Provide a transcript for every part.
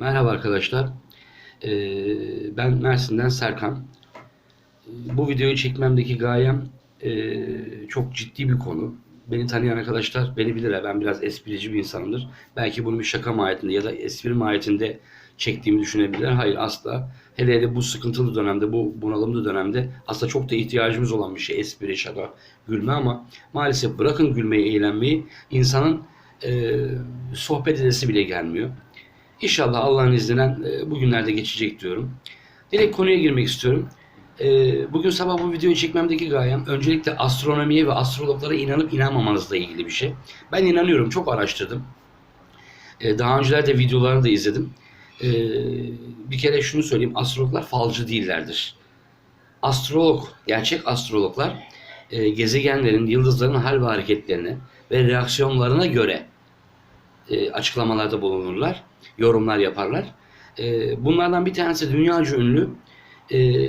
Merhaba arkadaşlar. Ee, ben Mersin'den Serkan. Bu videoyu çekmemdeki gayem e, çok ciddi bir konu. Beni tanıyan arkadaşlar beni bilirler. Ben biraz esprici bir insanımdır. Belki bunu bir şaka mahiyetinde ya da espri mahiyetinde çektiğimi düşünebilirler. Hayır asla. Hele hele bu sıkıntılı dönemde, bu bunalımlı dönemde aslında çok da ihtiyacımız olan bir şey. Espri, şaka, gülme ama maalesef bırakın gülmeyi, eğlenmeyi insanın e, sohbet edesi bile gelmiyor. İnşallah Allah'ın izniyle e, bugünlerde geçecek diyorum. Direkt konuya girmek istiyorum. E, Bugün sabah bu videoyu çekmemdeki gayem öncelikle astronomiye ve astrologlara inanıp inanmamanızla ilgili bir şey. Ben inanıyorum, çok araştırdım. E, Daha öncelerde videolarını da izledim. Bir kere şunu söyleyeyim, astrologlar falcı değillerdir. Astrolog, gerçek astrologlar gezegenlerin, yıldızların hal ve hareketlerine ve reaksiyonlarına göre e, açıklamalarda bulunurlar, yorumlar yaparlar. E, bunlardan bir tanesi dünyaca ünlü e,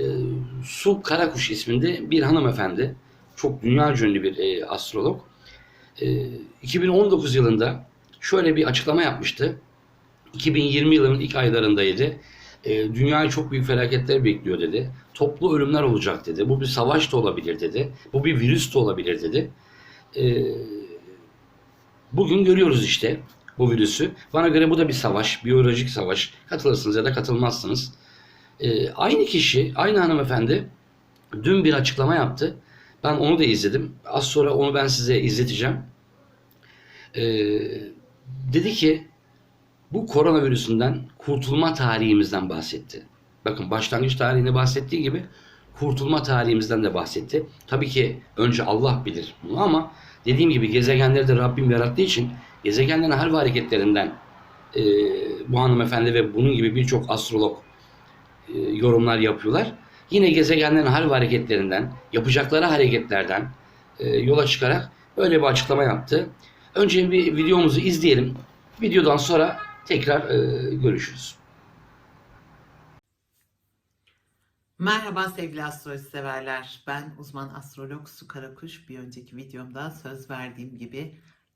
Su Karakuş isminde bir hanımefendi. Çok dünyaca ünlü bir astrolog. E, 2019 yılında şöyle bir açıklama yapmıştı. 2020 yılının ilk aylarındaydı. E, dünyayı çok büyük felaketler bekliyor dedi. Toplu ölümler olacak dedi. Bu bir savaş da olabilir dedi. Bu bir virüs de olabilir dedi. Bugün görüyoruz işte bu virüsü. Bana göre bu da bir savaş, biyolojik savaş. Katılırsınız ya da katılmazsınız. Ee, aynı kişi, aynı hanımefendi dün bir açıklama yaptı. Ben onu da izledim. Az sonra onu ben size izleteceğim. Ee, dedi ki bu koronavirüsünden kurtulma tarihimizden bahsetti. Bakın başlangıç tarihini bahsettiği gibi kurtulma tarihimizden de bahsetti. Tabii ki önce Allah bilir bunu ama dediğim gibi gezegenleri de Rabbim yarattığı için gezegenlerin ve hareketlerinden e, bu hanımefendi ve bunun gibi birçok astrolog e, yorumlar yapıyorlar. Yine gezegenlerin ve hareketlerinden, yapacakları hareketlerden e, yola çıkarak böyle bir açıklama yaptı. Önce bir videomuzu izleyelim. Videodan sonra tekrar e, görüşürüz. Merhaba sevgili astroloji severler. Ben uzman astrolog Su Karakuş. Bir önceki videomda söz verdiğim gibi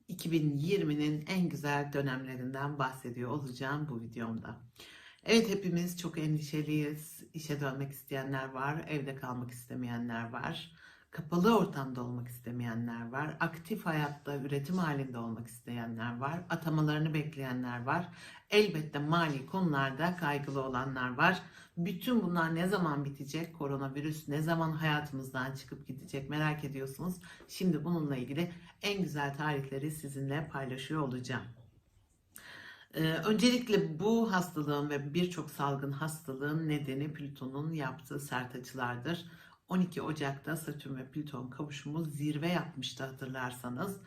2020'nin en güzel dönemlerinden bahsediyor olacağım bu videomda. Evet hepimiz çok endişeliyiz. İşe dönmek isteyenler var, evde kalmak istemeyenler var. Kapalı ortamda olmak istemeyenler var. Aktif hayatta üretim halinde olmak isteyenler var. Atamalarını bekleyenler var. Elbette mali konularda kaygılı olanlar var. Bütün bunlar ne zaman bitecek? Koronavirüs ne zaman hayatımızdan çıkıp gidecek merak ediyorsunuz. Şimdi bununla ilgili en güzel tarihleri sizinle paylaşıyor olacağım. Ee, öncelikle bu hastalığın ve birçok salgın hastalığın nedeni Plüton'un yaptığı sert açılardır. 12 Ocak'ta Satürn ve Plüton kavuşumu zirve yapmıştı hatırlarsanız.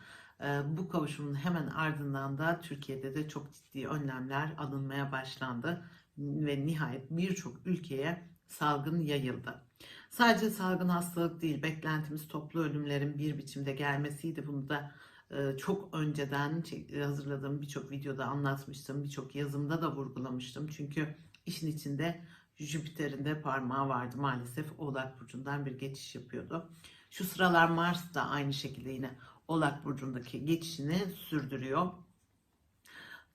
Ee, Bu kavuşumun hemen ardından da Türkiye'de de çok ciddi önlemler alınmaya başlandı ve nihayet birçok ülkeye salgın yayıldı. Sadece salgın hastalık değil, beklentimiz toplu ölümlerin bir biçimde gelmesiydi. Bunu da e, çok önceden hazırladığım birçok videoda anlatmıştım, birçok yazımda da vurgulamıştım. Çünkü işin içinde Jüpiter'in de parmağı vardı maalesef Oğlak Burcu'ndan bir geçiş yapıyordu. Şu sıralar Mars da aynı şekilde yine Oğlak Burcu'ndaki geçişini sürdürüyor.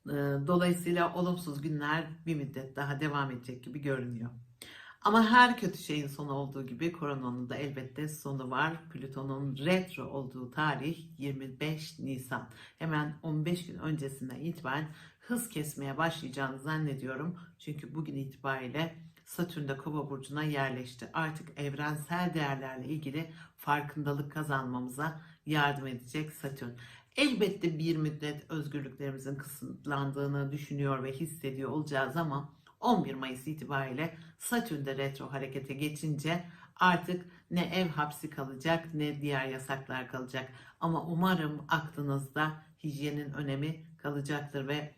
Ee, Dolayısıyla olumsuz günler bir müddet daha devam edecek gibi görünüyor. Ama her kötü şeyin sonu olduğu gibi koronanın da elbette sonu var. Plüton'un retro olduğu tarih 25 Nisan. Hemen 15 gün öncesinden itibaren hız kesmeye başlayacağını zannediyorum. Çünkü bugün itibariyle Satürn de Kova burcuna yerleşti. Artık evrensel değerlerle ilgili farkındalık kazanmamıza yardım edecek Satürn. Elbette bir müddet özgürlüklerimizin kısıtlandığını düşünüyor ve hissediyor olacağız ama 11 Mayıs itibariyle Satürn'de retro harekete geçince artık ne ev hapsi kalacak ne diğer yasaklar kalacak. Ama umarım aklınızda hijyenin önemi kalacaktır ve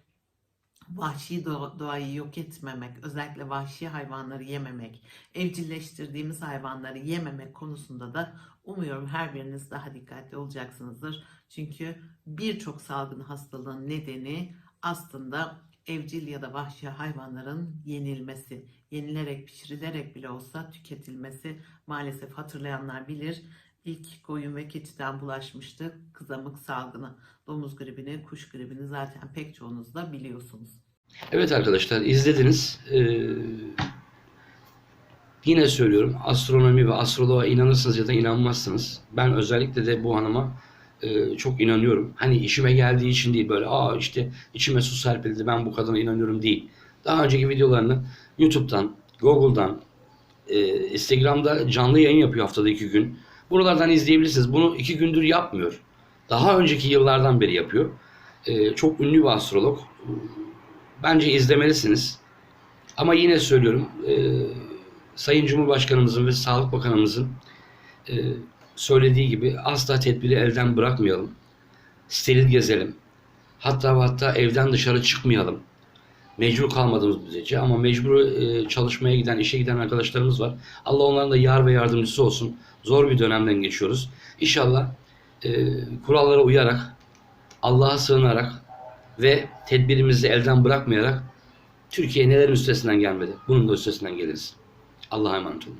vahşi doğa- doğayı yok etmemek, özellikle vahşi hayvanları yememek, evcilleştirdiğimiz hayvanları yememek konusunda da umuyorum her biriniz daha dikkatli olacaksınızdır. Çünkü birçok salgın hastalığın nedeni aslında evcil ya da vahşi hayvanların yenilmesi, yenilerek, pişirilerek bile olsa tüketilmesi maalesef hatırlayanlar bilir. İlk koyun ve keçiden bulaşmıştı kızamık salgını, domuz gribini, kuş gribini zaten pek çoğunuz da biliyorsunuz. Evet arkadaşlar izlediniz. Ee, yine söylüyorum astronomi ve astroloğa inanırsınız ya da inanmazsınız. Ben özellikle de bu hanıma e, çok inanıyorum. Hani işime geldiği için değil böyle aa işte içime su serpildi ben bu kadına inanıyorum değil. Daha önceki videolarını YouTube'dan, Google'dan, e, Instagram'da canlı yayın yapıyor haftada iki gün. Buralardan izleyebilirsiniz. Bunu iki gündür yapmıyor. Daha önceki yıllardan beri yapıyor. E, çok ünlü bir astrolog. Bence izlemelisiniz. Ama yine söylüyorum, Sayın Cumhurbaşkanımızın ve Sağlık Bakanımızın söylediği gibi asla tedbiri elden bırakmayalım. Steril gezelim. Hatta hatta evden dışarı çıkmayalım. Mecbur kalmadığımız müddetçe ama mecbur e, çalışmaya giden, işe giden arkadaşlarımız var. Allah onların da yar ve yardımcısı olsun. Zor bir dönemden geçiyoruz. İnşallah e, kurallara uyarak, Allah'a sığınarak ve tedbirimizi elden bırakmayarak Türkiye nelerin üstesinden gelmedi. Bunun da üstesinden geliriz. Allah'a emanet olun.